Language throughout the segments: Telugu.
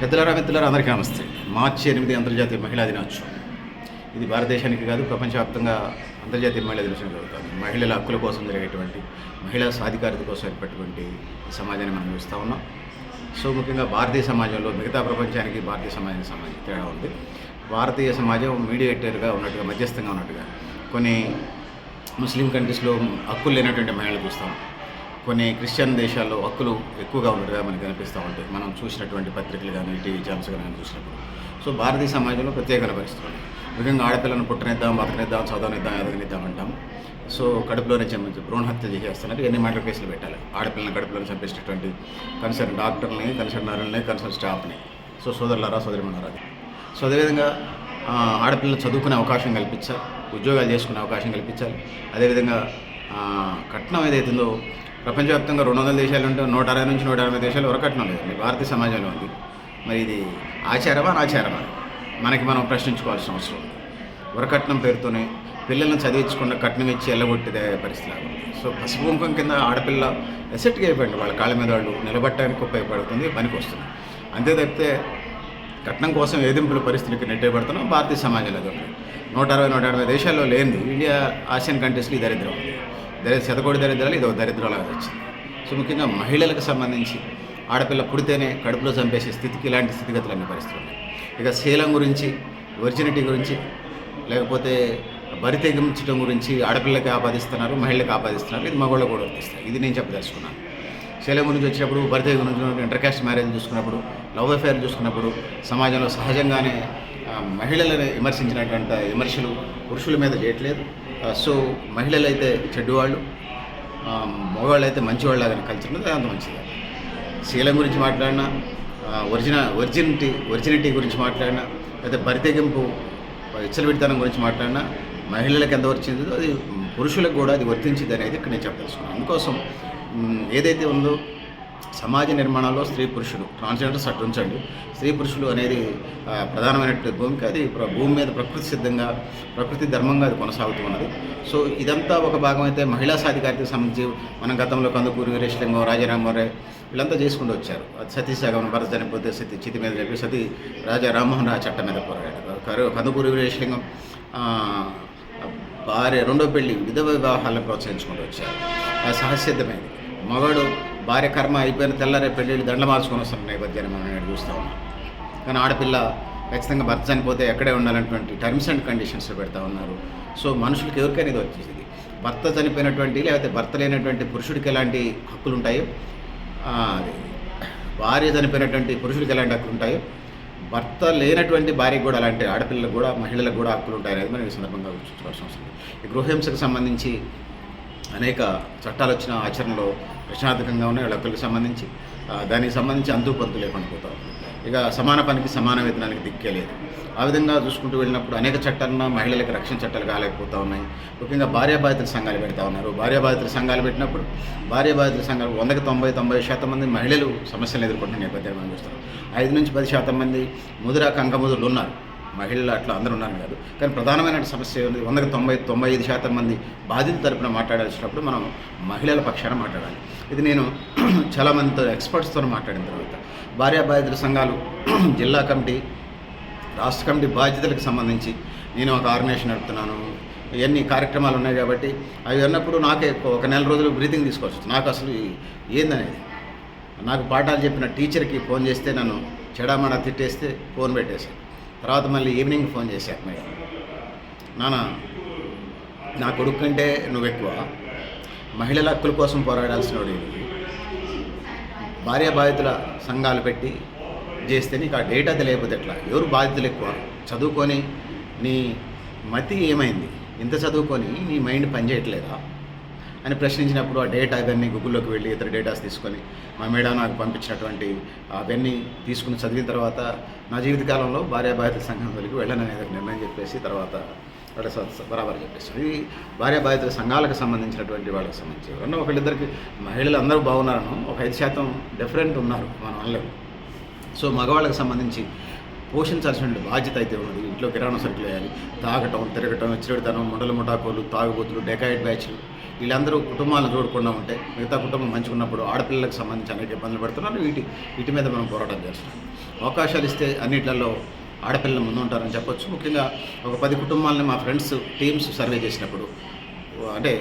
పెద్దలారా మిత్రులారా అందరికీ నమస్తే. మార్చి ఎనిమిది అంతర్జాతీయ మహిళా దినోత్సవం. ఇది భారతదేశానికి కాదు ప్రపంచవ్యాప్తంగా అంతర్జాతీయ మహిళా దినోత్సవం జరుగుతుంది. మహిళల హక్కుల కోసం జరిగేటువంటి మహిళా సాధికారత కోసం ఏర్పడేటువంటి సమాజాన్ని మనం చూస్తూ ఉన్నాం. సో ముఖ్యంగా భారతీయ సమాజంలో మిగతా ప్రపంచానికి భారతీయ సమాజానికి సమాజం తేడా ఉంది. భారతీయ సమాజం మీడియేటర్గా ఉన్నట్టుగా మధ్యస్థంగా ఉన్నట్టుగా కొన్ని ముస్లిం కంట్రీస్లో హక్కులు లేనటువంటి మహిళలు చూస్తాం. కొన్ని క్రిస్టియన్ దేశాల్లో హక్కులు ఎక్కువగా ఉన్నట్టుగా మనకు కనిపిస్తూ ఉంటాయి మనం చూసినటువంటి పత్రికలు కానీ టీవీ ఛానల్స్ కానీ చూసినప్పుడు. సో భారతీయ సమాజంలో ప్రత్యేకమైన పరిస్థితులు ముఖ్యంగా ఆడపిల్లను పుట్టనిద్దాం బతకనిద్దాం చదవనిద్దాం ఎదగనిద్దాం అంటాం. సో కడుపులోనే చంపించి భ్రూణ హత్య చేసేస్తున్నారు ఎన్ని మర్డర్ కేసులు పెట్టాలి? ఆడపిల్లని కడుపులో చంపేసినటువంటి కన్సర్న్ డాక్టర్ని కన్సర్న్ నరుల్ని కన్సర్న్ స్టాఫ్ని. సో సోదరులారా సోదరిమన్నారా అది సో అదేవిధంగా ఆడపిల్లలు చదువుకునే అవకాశం కల్పించాలి ఉద్యోగాలు చేసుకునే అవకాశం కల్పించాలి. అదేవిధంగా కట్నం ఏదైతుందో ప్రపంచవ్యాప్తంగా రెండు వందల దేశాలు ఉంటే నూట అరవై నుంచి నూట అరవై దేశాలు ఎవరు కట్నం లేదండి భారతీయ సమాజంలో ఉంది. మరి ఇది ఆచారమా అనాచారమా మనకి మనం ప్రశ్నించుకోవాల్సిన అవసరం ఉంది. వరకట్నం పేరుతోనే పిల్లల్ని చదివించకుండా కట్నం ఇచ్చి ఎల్లగొట్టిదే పరిస్థితి లాగా ఉంది. సో పసుపు కింద ఆడపిల్ల ఎసెట్గా అయిపోయింది. వాళ్ళ కాళ్ళ మీద వాళ్ళు నిలబట్టడానికి ఉపయోగపడుతుంది పనికి వస్తుంది. అంతే తప్పితే కట్నం కోసం వేధింపుల పరిస్థితులకి నెట్టేయబడుతున్నాం భారతీయ సమాజంలో. ఉంది నూట అరవై నూట అరవై దేశాల్లో లేనిది ఇండియా ఆసియన్ కంట్రీస్లో దరిద్రం ఉంది. దరిద్ర శతకోటి దరిద్రాలు ఇది ఒక వచ్చింది. సో ముఖ్యంగా మహిళలకు సంబంధించి ఆడపిల్ల పుడితేనే కడుపులో చంపేసే స్థితికి ఇలాంటి స్థితిగతులు అన్ని పరిస్థితులు ఉన్నాయి ఇక శీలం గురించి వర్జినిటీ గురించి లేకపోతే బరి తెగించడం గురించి ఆడపిల్లకి ఆపాదిస్తున్నారు మహిళలకు ఆపాదిస్తున్నారు ఇది మగవాళ్ళు కూడా వర్తిస్తాయి. ఇది నేను చెప్పదలుచుకున్నాను. శైలం గురించి వచ్చినప్పుడు బర్త్డే గురించి ఇంటర్కాస్ట్ మ్యారేజ్ చూసుకున్నప్పుడు లవ్ అఫేర్ చూసుకున్నప్పుడు సమాజంలో సహజంగానే మహిళలను విమర్శించినటువంటి విమర్శలు పురుషుల మీద చేయట్లేదు Uh, సో మహిళలు అయితే చెడ్డవాళ్ళు um, ఆ, మగవాళ్ళు అయితే మంచివాళ్ళగా కల్చర్ ఉన్నది అంత మంచిది. శీలం గురించి మాట్లాడినా uh, ఒరిజిన ఒరిజినిటీ ఒరిజినిటీ గురించి మాట్లాడినా లేదా బరితెగింపు uh, విచ్చలవిడితనం గురించి మాట్లాడినా మహిళలకు ఎంత వచ్చిందో అది పురుషులకు కూడా అది వర్తించింది అనేది ఇక్కడ నేను చెప్పదలుచుకున్నాను. అందుకోసం ఏదైతే ఉందో సమాజ నిర్మాణంలో స్త్రీ పురుషులు ట్రాన్స్జెండర్స్ అటు ఉంచండి. స్త్రీ పురుషులు అనేది ప్రధానమైనటువంటి భూమిక అది భూమి మీద ప్రకృతి సిద్ధంగా ప్రకృతి ధర్మంగా అది కొనసాగుతూ ఉన్నది. సో ఇదంతా ఒక భాగం అయితే మహిళా సాధికారితకు సంబంధించి మనం గతంలో కందుకూరి వీరేశలింగం రాజారామోరే వీళ్ళంతా చేసుకుంటూ వచ్చారు. అది సతీసాగమన భరత చనిపోతే సతీ చితి మీద చెప్పి సతీ రాజా రామ్మోహన్ రావు చట్టం మీద పోరాడారు. కందుకూరి కందుకూరు వీరేశలింగం భార్య రెండో పెళ్ళి విధవ వివాహాలను ప్రోత్సహించుకుంటూ వచ్చారు. అది సహసిద్ధమైంది మగవాడు భార్య కర్మ అయిపోయిన తెల్లరే పెళ్ళిళ్ళు దండ మార్చుకొని వస్తున్న నేపథ్యాన్ని మనం నేను చూస్తూ ఉన్నాం. కానీ ఆడపిల్ల ఖచ్చితంగా భర్త చనిపోతే ఎక్కడే ఉండాలన్నటువంటి టర్మ్స్ అండ్ కండిషన్స్ పెడతా ఉన్నారు. సో మనుషులకి ఎవరికైనా ఇది వచ్చేసింది. భర్త చనిపోయినటువంటి లేకపోతే భర్త లేనటువంటి పురుషుడికి ఎలాంటి హక్కులు ఉంటాయో? భార్య చనిపోయినటువంటి పురుషుడికి ఎలాంటి హక్కులు ఉంటాయో? భర్త లేనటువంటి భార్యకు కూడా అలాంటి ఆడపిల్లలకు కూడా మహిళలకు కూడా హక్కులు ఉంటాయనేది మనం ఈ సందర్భంగా గుర్తుంచుకోవాల్సిన అవసరం ఈ గృహహింసకు సంబంధించి అనేక చట్టాలు వచ్చిన ఆచరణలో ప్రశ్నార్థకంగా ఉన్నాయి వాళ్ళ సంబంధించి. దానికి సంబంధించి అంతు పంతు లేకుండా పోతా. ఇక సమాన పనికి సమాన వేతనానికి దిక్కే లేదు. ఆ విధంగా చూసుకుంటూ వెళ్ళినప్పుడు అనేక చట్టాలను మహిళలకు రక్షణ చట్టాలు కాలేకపోతూ ఉన్నాయి. ముఖ్యంగా భార్యాబాధితుల సంఘాలు పెడతా ఉన్నారు. భార్యాబాధితుల సంఘాలు పెట్టినప్పుడు భార్యాబాధితుల సంఘాలు వందకి తొంభై తొంభై శాతం మంది మహిళలు సమస్యలు ఎదుర్కొంటున్న నేపథ్యాన్ని చూస్తారు ఐదు నుంచి పది శాతం మంది ముదురా కంకముదులు ఉన్నారు. మహిళలు అట్లా అందరూ ఉన్నారు కాదు. కానీ ప్రధానమైన సమస్య ఉంది వందకు తొంభై తొంభై ఐదు శాతం మంది బాధితుల తరపున మాట్లాడాల్సినప్పుడు మనం మహిళల పక్షాన మాట్లాడాలి. ఇది నేను చాలామందితో ఎక్స్పర్ట్స్తో మాట్లాడిన తర్వాత. భార్యా బాధితుల సంఘాలు జిల్లా కమిటీ రాష్ట్ర కమిటీ బాధ్యతలకు సంబంధించి నేను ఒక ఆర్గనైజేషన్ నడుపుతున్నాను. ఇవన్నీ కార్యక్రమాలు ఉన్నాయి కాబట్టి అవి అన్నప్పుడు నాకే ఒక నెల రోజులు బ్రీతింగ్ తీసుకోవచ్చు నాకు అసలు ఏందనేది? నాకు పాఠాలు చెప్పిన టీచర్కి ఫోన్ చేస్తే నన్ను చెడామడా తిట్టేస్తే ఫోన్ పెట్టేశాను తర్వాత మళ్ళీ ఈవినింగ్ ఫోన్ చేశాను మేడం నాన్న నా కొడుకు కంటే నువ్వు ఎక్కువ మహిళల హక్కుల కోసం పోరాడాల్సిన వాడు భార్య బాధితుల సంఘాలు పెట్టి చేస్తే నీకు ఆ డేటా తెలియకపోతే ఎట్లా? ఎవరు బాధితులు ఎక్కువ? చదువుకొని నీ మతి ఏమైంది? ఇంత చదువుకొని నీ మైండ్ పనిచేయట్లేదా అని ప్రశ్నించినప్పుడు ఆ డేటా ఇవన్నీ గూగుల్లోకి వెళ్ళి ఇతర డేటాస్ తీసుకొని మా మేడం నాకు పంపించినటువంటి అవన్నీ తీసుకుని చదివిన తర్వాత నా జీవితకాలంలో భార్యాబాధితుల సంఘం వెళ్ళి వెళ్ళననేది నిర్ణయం చెప్పేసి తర్వాత వాళ్ళ బరాబర్ చెప్పేసి. ఇది భార్యాబాధితుల సంఘాలకు సంబంధించినటువంటి వాళ్ళకి సంబంధించి ఎవరన్నా ఒకళ్ళిద్దరికి మహిళలు అందరూ బాగున్నారను ఒక ఐదు శాతం డిఫరెంట్ ఉన్నారు మనం అనలేము సో మగవాళ్ళకి సంబంధించి పోషించాల్సిన బాధ్యత అయితే ఉన్నది. ఇంట్లో కిరాణా సరుకులు వేయాలి. తాగటం తిరగటం చిరుడితనం మొండల ముఠాకోలు తాగుబోతులు డెకాయిడ్ బ్యాచ్లు. వీళ్ళందరూ కుటుంబాలను చూడకుండా ఉంటే మిగతా కుటుంబం మంచిగా ఉన్నప్పుడు ఆడపిల్లలకు సంబంధించి అనేక ఇబ్బందులు పడుతున్నారు. వీటి వీటి మీద మనం పోరాటం చేస్తున్నాం. అవకాశాలు ఇస్తే అన్నిట్లలో ఆడపిల్లలు ముందు ఉంటారని చెప్పొచ్చు. ముఖ్యంగా ఒక పది కుటుంబాలని మా ఫ్రెండ్స్ టీమ్స్ సర్వే చేసినప్పుడు అంటే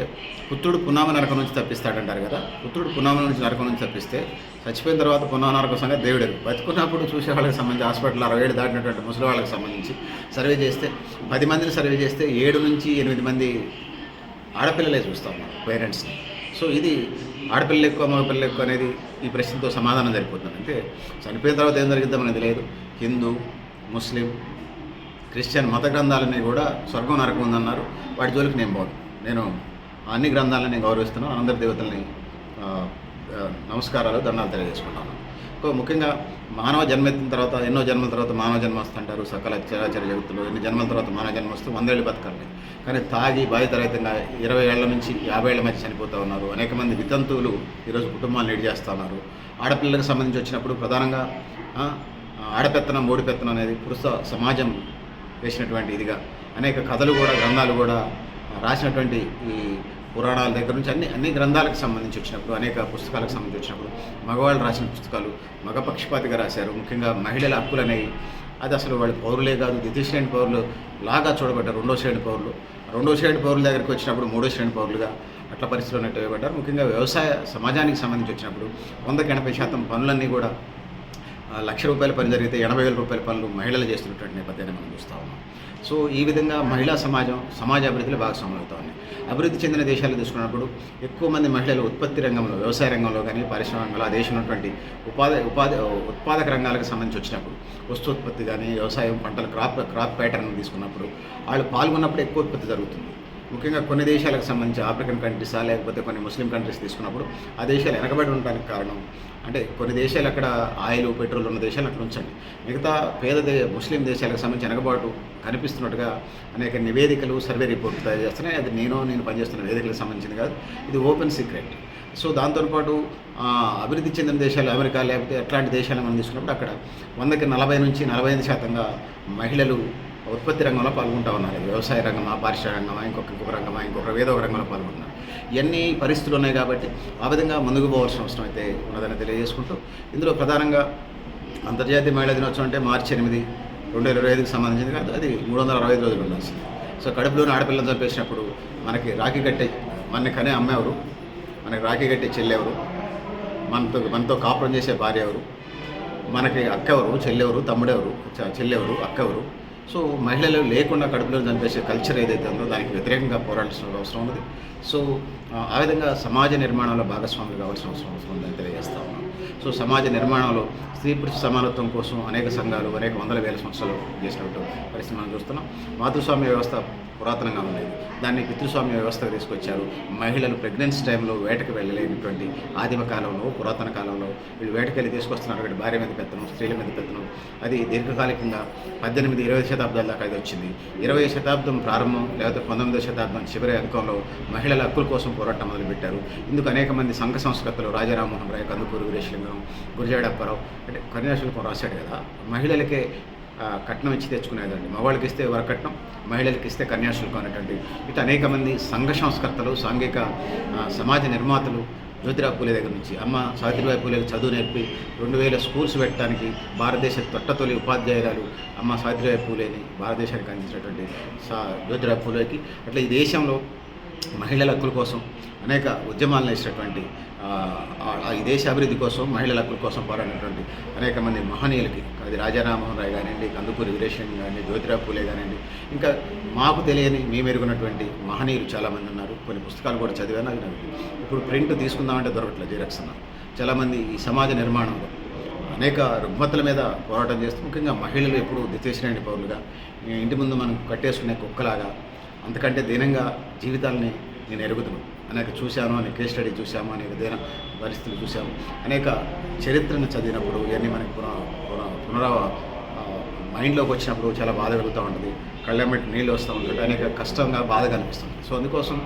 పుత్రుడు పునామ నరకం నుంచి తప్పిస్తాడంటారు కదా. పుత్రుడు పునామ నుంచి నరకం నుంచి తప్పిస్తే చచ్చిపోయిన తర్వాత పునామ నరకం సంగతి దేవుడు బతుకున్నప్పుడు చూసే వాళ్ళకి సంబంధించి హాస్పిటల్ అరవై ఏడు దాటినటువంటి ముసలి వాళ్ళకి సంబంధించి సర్వే చేస్తే పది మందిని సర్వే చేస్తే ఏడు నుంచి ఎనిమిది మంది ఆడపిల్లలే చూస్తాం మనం పేరెంట్స్ని సో ఇది ఆడపిల్లలు ఎక్కువ మగపిల్లలు ఎక్కువ అనేది ఈ ప్రశ్నతో సమాధానం జరిగిపోతుంది అంటే చనిపోయిన తర్వాత ఏం జరిగిద్దాం అనేది లేదు హిందూ ముస్లిం క్రిస్టియన్ మత గ్రంథాలని కూడా స్వర్గం నరకం ఉందన్నారు. వాటి జోలికి నేను బాగుంది నేను అన్ని గ్రంథాలను నేను గౌరవిస్తున్నాను. అందరి దేవతల్ని నమస్కారాలు దండాలు తెలియజేసుకుంటాను. సో ముఖ్యంగా మానవ జన్మెత్తిన తర్వాత ఎన్నో జన్మల తర్వాత మానవ జన్మ వస్తుంటారు. సకల చరాచర జగత్తులు ఎన్ని జన్మల తర్వాత మానవ జన్మ వస్తూ వందేళ్ళు బతకాలి. కానీ తాగి బాధితరహితంగా ఇరవై ఏళ్ళ నుంచి యాభై ఏళ్ళ మధ్య చనిపోతూ ఉన్నారు. అనేక మంది వితంతువులు ఈరోజు కుటుంబాలు లీడ్ చేస్తూ ఉన్నారు. ఆడపిల్లలకు సంబంధించి వచ్చినప్పుడు ప్రధానంగా ఆడపెత్తనం ఓడిపెత్తనం అనేది పురుష సమాజం వేసినటువంటి ఇదిగా. అనేక కథలు కూడా గ్రంథాలు కూడా రాసినటువంటి ఈ పురాణాల దగ్గర నుంచి అన్ని అన్ని గ్రంథాలకు సంబంధించి వచ్చినప్పుడు అనేక పుస్తకాలకు సంబంధించి వచ్చినప్పుడు మగవాళ్ళు రాసిన పుస్తకాలు మగ పక్షపాతిగా రాశారు. ముఖ్యంగా మహిళల హక్కులు అనేవి. అది అసలు వాళ్ళు పౌరులే కాదు. ద్వితీయ శ్రేణి పౌరులు లాగా చూడబడ్డారు. రెండో శ్రేణి పౌరులు. రెండో శ్రేణి పౌరుల దగ్గరికి వచ్చినప్పుడు మూడో శ్రేణి పౌరులుగా అట్లా పరిస్థితులు ఉన్నట్టు వేయబడ్డారు ముఖ్యంగా వ్యవసాయ సమాజానికి సంబంధించి వచ్చినప్పుడు వందకి ఎనభై శాతం పనులన్నీ కూడా లక్ష రూపాయల పని జరిగితే ఎనభై వేల రూపాయల పనులు మహిళలు చేస్తున్నటువంటి నేపథ్యాన్ని మనం చూస్తూ ఉన్నాం. సో ఈ విధంగా మహిళా సమాజం సమాజ అభివృద్ధిలో భాగస్వాములు అవుతా ఉన్నాయి అభివృద్ధి చెందిన దేశాలు తీసుకున్నప్పుడు ఎక్కువ మంది మహిళలు ఉత్పత్తి రంగంలో వ్యవసాయ రంగంలో కానీ పరిశ్రమ రంగంలో ఆ దేశంలో ఉన్నటువంటి ఉపాధి ఉపాధి ఉత్పాదక రంగాలకు సంబంధించి వచ్చినప్పుడు వస్తు ఉత్పత్తి కానీ వ్యవసాయం పంటల క్రాప్ క్రాప్ ప్యాటర్న్ తీసుకున్నప్పుడు వాళ్ళు పాల్గొన్నప్పుడు ఎక్కువ ఉత్పత్తి జరుగుతుంది. ముఖ్యంగా కొన్ని దేశాలకు సంబంధించి ఆఫ్రికన్ కంట్రీసా లేకపోతే కొన్ని ముస్లిం కంట్రీస్ తీసుకున్నప్పుడు ఆ దేశాలు వెనకబడి ఉండడానికి కారణం అంటే కొన్ని దేశాలు అక్కడ ఆయిల్ పెట్రోల్ ఉన్న దేశాలు అక్కడ ఉంచండి. మిగతా పేద దే ముస్లిం దేశాలకు సంబంధించి వెనకబాటు కనిపిస్తున్నట్టుగా అనేక నివేదికలు సర్వే రిపోర్ట్లు తయారు చేస్తున్నాయి. అది నేను నేను పనిచేస్తున్న నివేదికలకు సంబంధించింది కాదు. ఇది ఓపెన్ సీక్రెట్. సో దాంతోపాటు అభివృద్ధి చెందిన దేశాలు అమెరికా లేకపోతే అట్లాంటి దేశాలు మనం తీసుకున్నప్పుడు అక్కడ వందకి నలభై నుంచి నలభై ఐదు శాతంగా మహిళలు ఉత్పత్తి రంగంలో పాల్గొంటా ఉన్నారు. వ్యవసాయ రంగమా పారిశ్రామిక రంగమా ఇంకొక ఇంకొక రంగమా ఇంకొక ఏదో ఒక రంగంలో పాల్గొంటున్నారు. ఇవన్నీ పరిస్థితులు ఉన్నాయి కాబట్టి ఆ విధంగా ముందుకు పోవాల్సిన అవసరం అయితే ఉన్నదని తెలియజేసుకుంటూ ఇందులో ప్రధానంగా అంతర్జాతీయ మహిళా దినోత్సవం అంటే మార్చి ఎనిమిది రెండు వేల ఇరవై ఐదుకి సంబంధించింది కాదు అది మూడు వందల అరవై ఐదు రోజులు ఉండాల్సింది. సో కడుపులోని ఆడపిల్లని చంపేసినప్పుడు మనకి రాఖీ కట్టే మన కనే అమ్మేవారు మనకి రాఖీ కట్టే చెల్లెవరు మనతో మనతో కాపురం చేసే భార్య ఎవరు? మనకి అక్క ఎవరు? చెల్లెవరు తమ్ముడెవరు చెల్లెవరు అక్క ఎవరు? సో మహిళలు లేకుండా కడుపులో చంపేసే కల్చర్ ఏదైతే ఉందో దానికి వ్యతిరేకంగా పోరాడాల్సిన అవసరం ఉన్నది. సో ఆ, విధంగా సమాజ నిర్మాణంలో భాగస్వాములు కావాల్సిన అవసరం అవసరం ఉందని తెలియజేస్తా ఉన్నాం సో సమాజ నిర్మాణంలో స్త్రీ పురుష సమానత్వం కోసం అనేక సంఘాలు అనేక వందల వేల సంవత్సరాలు చేసినట్టు పరిస్థితి మనం చూస్తున్నాం. మాతృస్వామ్య వ్యవస్థ పురాతనంగా ఉండేది దాన్ని పితృస్వామ్య వ్యవస్థకు తీసుకొచ్చారు. మహిళలు ప్రెగ్నెన్సీ టైంలో వేటకు వెళ్ళలేనటువంటి ఆదిమ కాలంలో పురాతన కాలంలో వీళ్ళు వేటకెళ్ళి తీసుకొస్తున్నటువంటి భార్య మీద పెత్తనం స్త్రీల మీద పెత్తనం. అది దీర్ఘకాలికంగా పద్దెనిమిది ఇరవై శతాబ్దాల దాకా ఇది వచ్చింది. ఇరవై శతాబ్దం ప్రారంభం లేకపోతే పంతొమ్మిదవ శతాబ్దం చివరి అంకంలో మహిళల హక్కుల కోసం పోరాటం మొదలుపెట్టారు. ఇందుకు అనేక మంది సంఘ సంస్కర్తలు రాజారామోహన్ రాయ్ కందుకూరు వీరేశలింగం గురిజాడప్పారావు అంటే కన్యాశుల్కం రాశాడు కదా. మహిళలకే కట్నం ఇచ్చి తెచ్చుకునేదండి. మగవాళ్ళకి ఇస్తే వరకట్నం మహిళలకు ఇస్తే కన్యాశుల్కం అనేటువంటి. ఇటు అనేక మంది సంఘ సంస్కర్తలు సాంఘిక సమాజ నిర్మాతలు జ్యోతిరావు పూలే దగ్గర నుంచి అమ్మ సావిత్రిబాయి పూలేకి చదువు నేర్పి రెండు వేల స్కూల్స్ పెట్టడానికి భారతదేశ తొట్టతొలి ఉపాధ్యాయురాలు అమ్మ సావిత్రిబాయి పూలేని భారతదేశానికి అందించినటువంటి సా జ్యోతిరావు పూలేకి. అట్లా ఈ దేశంలో మహిళల హక్కుల కోసం అనేక ఉద్యమాలను వేసినటువంటి ఈ దేశ అభివృద్ధి కోసం మహిళల హక్కుల కోసం పోరాడినటువంటి అనేక మంది మహనీయులకి అది రాజారామోహన్ రాయ్ కానివ్వండి కందుకూరి వీరేశం కానివ్వండి జ్యోతిరావు పూలే కానివ్వండి ఇంకా మాకు తెలియని మేమెరుగున్నటువంటి మహనీయులు చాలామంది ఉన్నారు. కొన్ని పుస్తకాలు కూడా చదివాను అవి నాకు ఇప్పుడు ప్రింట్ తీసుకుందామంటే దొరకట్లేదు జిరాక్స్ అన్న. చాలామంది ఈ సమాజ నిర్మాణంలో అనేక రుగ్మతల మీద పోరాటం చేస్తూ ముఖ్యంగా మహిళలు ఎప్పుడు ద్వితీయ పౌరులుగా. ఇంటి ముందు మనం కట్టేసుకునే కుక్కలాగా అంతకంటే దీనంగా జీవితాలని నేను ఎరుగుతున్నాను అనేక చూశాను అనేక కేస్ స్టడీ చూశాము అనేక దేన పరిస్థితులు చూశాము. అనేక చరిత్రను చదివినప్పుడు ఇవన్నీ మనకి పునః పునః పునరావ మైండ్లోకి వచ్చినప్పుడు చాలా బాధ కలుగుతూ ఉంటుంది. కళ్ళెంబెట్టి నీళ్ళు వస్తూ ఉంటుంది. అనేక కష్టంగా బాధ కనిపిస్తుంది. సో అందుకోసం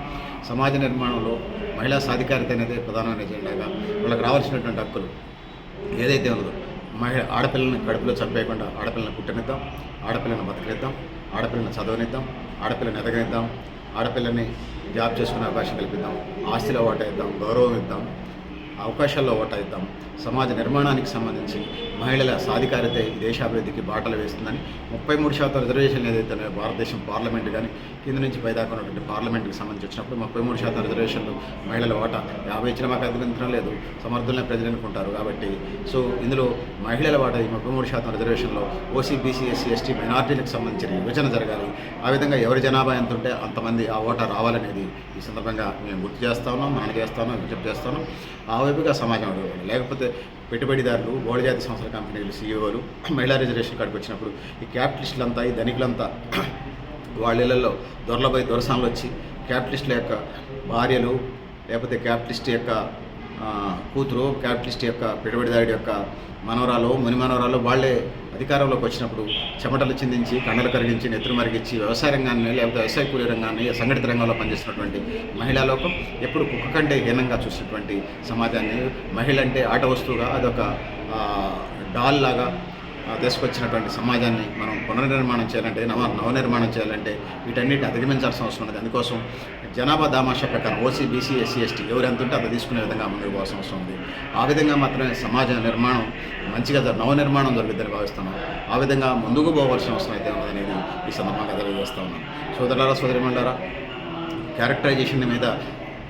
సమాజ నిర్మాణంలో మహిళా సాధికారిత అనేది ప్రధానమైన ఎజెండాగా వాళ్ళకి రావాల్సినటువంటి హక్కులు ఏదైతే ఉందో మహిళ ఆడపిల్లని కడుపులో చంపేయకుండా ఆడపిల్లని పుట్టనిద్దాం ఆడపిల్లని బతకనిద్దాం ఆడపిల్లని చదవనిద్దాం ఆడపిల్లని ఎదగనిద్దాం ఆడపిల్లని జాబ్ చేసుకునే అవకాశం కల్పిద్దాం. ఆస్తిలో ఓట ఇద్దాం గౌరవం ఇద్దాం. అవకాశాల్లో ఓట ఇద్దాం సమాజ నిర్మాణానికి సంబంధించి మహిళల సాధికారత దేశాభివృద్ధికి బాటలు వేస్తుందని ముప్పై మూడు శాతం రిజర్వేషన్ ఏదైతే భారతదేశం పార్లమెంట్ కానీ కింద నుంచి పైదాకా ఉన్నటువంటి పార్లమెంట్కి సంబంధించి వచ్చినప్పుడు ముప్పై మూడు శాతం రిజర్వేషన్లు మహిళల ఓట యాభై ఇచ్చిన మాకు అధిగమించడం లేదు. సమర్థులనే ప్రజలు అనుకుంటారు కాబట్టి. సో ఇందులో మహిళల వాట ఈ ముప్పై మూడు శాతం రిజర్వేషన్లో ఓసీ బీసీ ఎస్సీ ఎస్టీ మైనార్టీలకు సంబంధించిన విభజన జరగాలి. ఆ విధంగా ఎవరి జనాభా ఎంత ఉంటే అంతమంది ఆ ఓట రావాలనేది ఈ సందర్భంగా మేము గుర్తు చేస్తా ఉన్నాం మనం చేస్తా ఉన్నాం విజ్ఞప్తి చేస్తా ఉన్నాం. ఆ సమాజం అడగాలి లేకపోతే పెట్టుబడిదారులు బోడజాతి సంస్థల కంపెనీలు సీఈఓలు మహిళా రిజర్వేషన్ కాడికి వచ్చినప్పుడు ఈ క్యాపిటలిస్టులంతా ఈ ధనికులంతా వాళ్ళ దొరలపై దొరసాన్లు వచ్చి క్యాపిటలిస్టుల యొక్క భార్యలు లేకపోతే క్యాపిటలిస్ట్ యొక్క కూతురు క్యాపిటలిస్ట్ యొక్క పెట్టుబడిదారుడి యొక్క మనవరాలు ముని మనవరాలు వాళ్ళే అధికారంలోకి వచ్చినప్పుడు చెమటలు చిందించి కండలు కరిగించి నెత్తులు మరిగించి వ్యవసాయ రంగాన్ని లేకపోతే వ్యవసాయ కూలీ రంగాన్ని సంఘటిత రంగంలో పనిచేస్తున్నటువంటి మహిళా లోకం ఎప్పుడు కుక్క కంటే హీనంగా చూసినటువంటి సమాజాన్ని. మహిళ అంటే ఆట వస్తువుగా అదొక డాల్ లాగా తీసుకొచ్చినటువంటి సమాజాన్ని మనం పునర్నిర్మాణం చేయాలంటే నవ నవనిర్మాణం చేయాలంటే వీటన్నిటిని అధిగమించాల్సిన అవసరం ఉంది అందుకోసం జనాభా దామాషా ప్రకారం ఓసీ బీసీ ఎస్సీ ఎస్టీ ఎవరు ఎంత ఉంటే అది తీసుకునే విధంగా ముందుకు పోవాల్సిన అవసరం ఉంది. ఆ విధంగా మాత్రమే సమాజ నిర్మాణం మంచిగా నవనిర్మాణం జరుగుతుందని భావిస్తున్నాం. ఆ విధంగా ముందుకు పోవాల్సిన అవసరం అయితే ఉన్నదనేది ఈ సందర్భంగా తెలియజేస్తా ఉన్నాను. సోదరులారా సోదరిమండారా క్యారెక్టరైజేషన్ మీద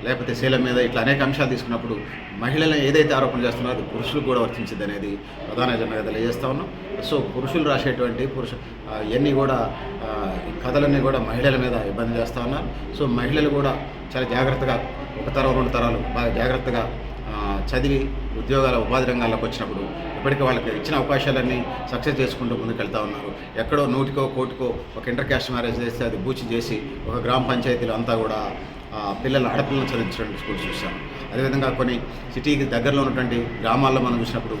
లేకపోతే శీలం మీద ఇట్లా అనేక అంశాలు తీసుకున్నప్పుడు మహిళలు ఏదైతే ఆరోపణ చేస్తున్నారో అది పురుషులకు కూడా వర్తించింది అనేది ప్రధాన ఎజెండాగా తెలియజేస్తా ఉన్నాం. సో పురుషులు రాసేటువంటి పురుష ఇవన్నీ కూడా ఈ కథలన్నీ కూడా మహిళల మీద ఇబ్బంది చేస్తూ ఉన్నారు. సో మహిళలు కూడా చాలా జాగ్రత్తగా ఒక తరం రెండు తరాలు బాగా జాగ్రత్తగా చదివి ఉద్యోగాల ఉపాధి రంగాల్లోకి వచ్చినప్పుడు ఇప్పటికీ వాళ్ళకి ఇచ్చిన అవకాశాలన్నీ సక్సెస్ చేసుకుంటూ ముందుకెళ్తా ఉన్నారు. ఎక్కడో నూటికో కోటికో ఒక ఇంటర్ క్యాస్ట్ మ్యారేజ్ చేస్తే అది బూచి చేసి ఒక గ్రామ పంచాయతీలో అంతా కూడా పిల్లలు ఆడపిల్లలు చదివించడానికి స్కూల్స్ చూసాం అదేవిధంగా కొన్ని సిటీకి దగ్గరలో ఉన్నటువంటి గ్రామాల్లో మనం చూసినప్పుడు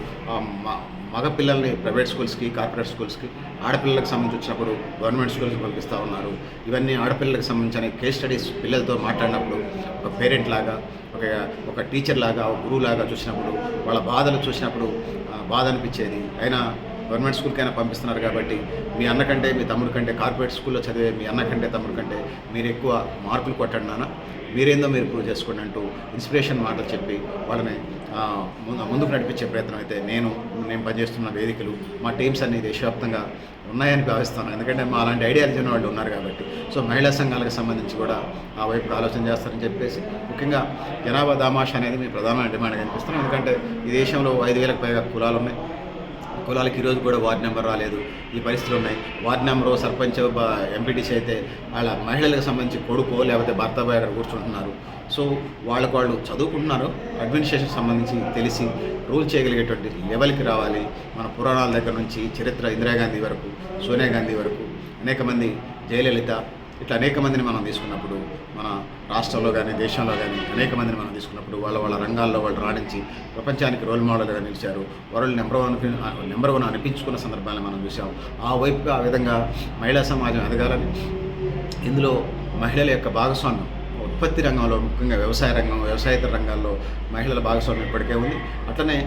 మ- మగ పిల్లల్ని ప్రైవేట్ స్కూల్స్కి కార్పొరేట్ స్కూల్స్కి ఆడపిల్లలకు సంబంధించి వచ్చినప్పుడు గవర్నమెంట్ స్కూల్స్కి పంపిస్తూ ఉన్నారు. ఇవన్నీ ఆడపిల్లలకు సంబంధించిన కేస్ స్టడీస్ పిల్లలతో మాట్లాడినప్పుడు ఒక పేరెంట్ లాగా ఒక ఒక టీచర్ లాగా ఒక గురువు లాగా చూసినప్పుడు వాళ్ళ బాధలు చూసినప్పుడు బాధ అనిపించేది. అయినా గవర్నమెంట్ స్కూల్కైనా పంపిస్తున్నారు కాబట్టి మీ అన్న కంటే మీ తమ్ముడు కంటే కార్పొరేట్ స్కూల్లో చదివే మీ అన్న కంటే తమ్ముడు కంటే మీరు ఎక్కువ మార్కులు కొట్టండి నాన్న. మీరేందో మీరు ప్రూవ్ చేసుకోండి అంటూ ఇన్స్పిరేషన్ మాటలు చెప్పి వాళ్ళని ముందుకు నడిపించే ప్రయత్నం అయితే నేను నేను పనిచేస్తున్న వేదికలు మా టీమ్స్ అన్ని దేశవ్యాప్తంగా ఉన్నాయని భావిస్తాను ఎందుకంటే మా అలాంటి ఐడియాలజీ ఉన్న వాళ్ళు ఉన్నారు కాబట్టి. సో మహిళా సంఘాలకు సంబంధించి కూడా ఆ వైపు ఆలోచన చేస్తారని చెప్పేసి ముఖ్యంగా జనాభా దామాష అనేది మీ ప్రధాన డిమాండ్ కనిపిస్తున్నాం ఎందుకంటే ఈ దేశంలో ఐదు వేలకు పైగా కులాలు ఉన్నాయి. కులాలకి ఈరోజు కూడా వార్డు నెంబర్ రాలేదు. ఈ పరిస్థితులు ఉన్నాయి. వార్డు నెంబరు సర్పంచ్ ఎంపీటీసీ అయితే వాళ్ళ మహిళలకు సంబంధించి కొడుకో లేకపోతే భర్త పోయి అక్కడ కూర్చుంటున్నారు. సో వాళ్ళకు వాళ్ళు చదువుకుంటున్నారు. అడ్మినిస్ట్రేషన్ సంబంధించి తెలిసి రూల్ చేయగలిగేటువంటి లెవెల్కి రావాలి. మన పురాణాల దగ్గర నుంచి చరిత్ర ఇందిరాగాంధీ వరకు సోనియా గాంధీ వరకు అనేక మంది జయలలిత ఇట్లా అనేక మందిని మనం తీసుకున్నప్పుడు మన రాష్ట్రంలో కానీ దేశంలో కానీ అనేక మందిని మనం తీసుకున్నప్పుడు వాళ్ళ వాళ్ళ రంగాల్లో వాళ్ళు రాణించి ప్రపంచానికి రోల్ మోడల్గా నిలిచారు. World number one number one అనిపించుకున్న సందర్భాన్ని మనం చూసాం ఆ వైపు ఆ విధంగా మహిళా సమాజం ఎదగాలని ఇందులో మహిళల యొక్క భాగస్వామ్యం ఉత్పత్తి రంగంలో ముఖ్యంగా వ్యవసాయ రంగం వ్యవసాయేతర రంగాల్లో మహిళల భాగస్వామ్యం ఇప్పటికే ఉంది. అట్లనే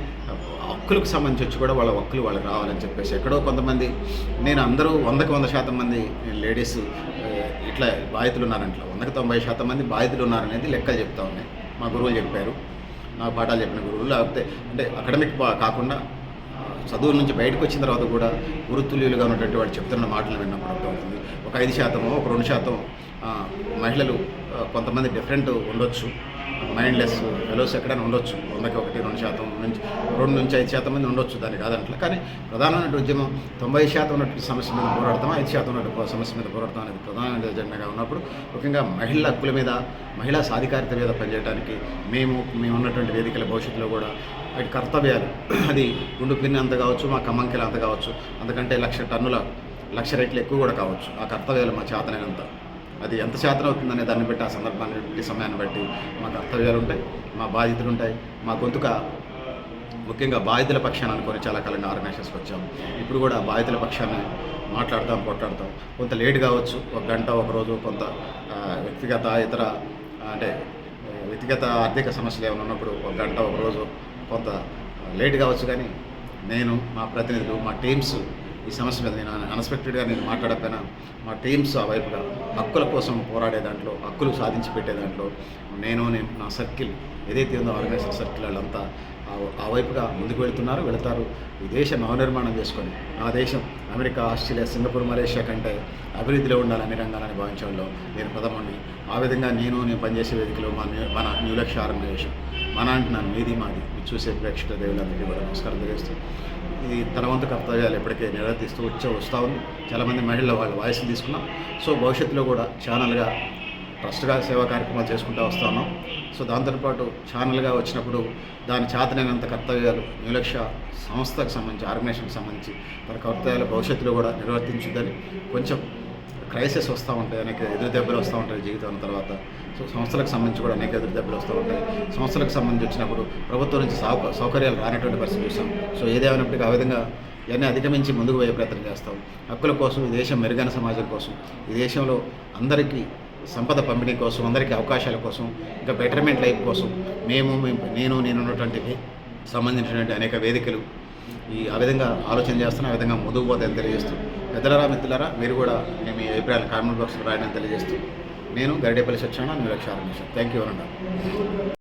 హక్కులకు సంబంధించి వచ్చి కూడా వాళ్ళ హక్కులు వాళ్ళకి రావాలని చెప్పేసి ఎక్కడో కొంతమంది నేను అందరూ వందకు వంద శాతం మంది లేడీస్ ఇట్లా బాధితులు ఉన్నారంట వందకు తొంభై శాతం మంది బాధితులు ఉన్నారనేది లెక్కలు చెప్తా ఉన్నాయి. మా గురువులు చెప్పారు. నాకు పాఠాలు చెప్పిన గురువులు లేకపోతే అంటే అకాడమిక్ కాకుండా చదువుల చదువు నుంచి బయటకు వచ్చిన తర్వాత కూడా గురుతుల్యులుగా ఉన్నటువంటి వాళ్ళు చెప్తున్న మాటలు విన్నప్పుడు అర్థమవుతుంది ఒక ఐదు శాతం ఒక రెండు శాతం మహిళలు కొంతమంది డిఫరెంట్ ఉండొచ్చు. మైండ్లెస్ ఫెలోస్ ఎక్కడైనా ఉండొచ్చు. వందకి ఒకటి రెండు శాతం నుంచి రెండు నుంచి ఐదు శాతం మంది ఉండొచ్చు దాని కాదంటే కానీ ప్రధానమైన ఉద్యమం తొంభై శాతం ఉన్నటువంటి సమస్య మీద పోరాడతాం ఐదు శాతం ఉన్నటువంటి సమస్య మీద పోరాడతాం అనేది ప్రధానమైన ఎజెండాగా ఉన్నప్పుడు ముఖ్యంగా మహిళల హక్కుల మీద మహిళా సాధికారిత మీద పనిచేయడానికి మేము మేము ఉన్నటువంటి వేదికల భవిష్యత్తులో కూడా వాటి కర్తవ్యాలు. అది గుండు పిన్ని అంత కావచ్చు మా కమ్మంకెలు అంత కావచ్చు. అందుకంటే లక్ష టన్నుల లక్ష రేట్లు ఎక్కువ కూడా కావచ్చు. ఆ కర్తవ్యాలు మా చేతనైనంత. అది ఎంత శాతం అవుతుందనే దాన్ని బట్టి ఆ సందర్భాన్ని బట్టి సమయాన్ని బట్టి మా కర్తవ్యాలు ఉంటాయి మా బాధ్యతలు ఉంటాయి. మా గొంతుక ముఖ్యంగా బాధితుల పక్షాన్ని అనుకొని చాలా కాలంగా ఆర్గనైజేషన్స్కి వచ్చాం. ఇప్పుడు కూడా బాధితుల పక్షాన్ని మాట్లాడతాం కొట్లాడతాం. కొంత లేట్ కావచ్చు ఒక గంట ఒక రోజు కొంత వ్యక్తిగత ఇతర అంటే వ్యక్తిగత ఆర్థిక సమస్యలు ఏమైనా ఉన్నప్పుడు ఒక గంట ఒక రోజు కొంత లేట్ కావచ్చు కానీ నేను మా ప్రతినిధులు మా టీమ్స్ ఈ సమస్య మీద నేను అన్ఎక్స్పెక్టెడ్గా నేను మాట్లాడకపోయినా మా టీమ్స్ ఆ వైపుగా హక్కుల కోసం పోరాడే దాంట్లో హక్కులు సాధించి పెట్టే దాంట్లో నేను నేను నా సర్కిల్ ఏదైతే ఉందో ఆర్గనైజేషన్ సర్కిల్ వాళ్ళంతా ఆ- వైపుగా ముందుకు వెళ్తున్నారు వెళతారు. ఈ దేశం నవనిర్మాణం చేసుకొని ఆ దేశం అమెరికా ఆస్ట్రేలియా సింగపూర్ మలేషియా కంటే అభివృద్ధిలో ఉండాలి అన్ని రంగాలని భావించడంలో నేను ప్రథమండి. ఆ విధంగా నేను నేను పనిచేసే వేదికలో మన మన న్యూ లక్ష్య ఆర్గనైజేషన్. మన అంటున్నాను మీది మాది. మీరు చూసే ప్రేక్షక దేవులందరికీ కూడా నమస్కారం తెలియజేస్తాను ఇది తన వంతు కర్తవ్యాలు ఎప్పటికే నిర్వర్తిస్తూ వచ్చే వస్తూ ఉంది. చాలామంది మహిళల వాళ్ళ వాయిస్ తీసుకున్నాం. సో భవిష్యత్తులో కూడా ఛానల్గా ట్రస్ట్గా సేవా కార్యక్రమాలు చేసుకుంటూ వస్తూ ఉన్నాం. సో దాంతోపాటు ఛానల్గా వచ్చినప్పుడు దాని చేతనైనంత కర్తవ్యాలు నిర్లక్ష్య సంస్థకు సంబంధించి ఆర్గనైజేషన్కి సంబంధించి తన కర్తవ్యాలు భవిష్యత్తులో కూడా నిర్వర్తించుద్దని కొంచెం క్రైసిస్ వస్తూ ఉంటాయి అనేక ఎదురు దెబ్బలు వస్తూ ఉంటాయి జీవితం తర్వాత. సో సంస్థలకు సంబంధించి కూడా అనేక ఎదురు దెబ్బలు వస్తూ ఉంటాయి. సంస్థలకు సంబంధించి వచ్చినప్పుడు ప్రభుత్వం నుంచి సౌక సౌకర్యాలు రానటువంటి పరిస్థితి చూసాం సో ఏదేమైనప్పటికీ ఆ విధంగా ఇవన్నీ అధిగమించి ముందుకు పోయే ప్రయత్నం చేస్తాం. హక్కుల కోసం ఈ దేశం మెరుగైన సమాజం కోసం ఈ దేశంలో అందరికీ సంపద పంపిణీ కోసం అందరికీ అవకాశాల కోసం ఇంకా బెటర్మెంట్ లైఫ్ కోసం మేము నేను నేను ఉన్నటువంటి సంబంధించినటువంటి అనేక వేదికలు ఈ ఆ విధంగా ఆలోచన చేస్తున్నా ఆ విధంగా ముందుకు పోతే తెలియజేస్తూ. పెద్దలరా మిత్రులరా మీరు కూడా మేము ఈ అభిప్రాయాలు కామెంట్ బాక్స్లో రాయడం తెలియజేస్తూ. నేను గరిడేపల్లి సత్యనారాయణ మీరు లక్ష్య థ్యాంక్ యూ అనండి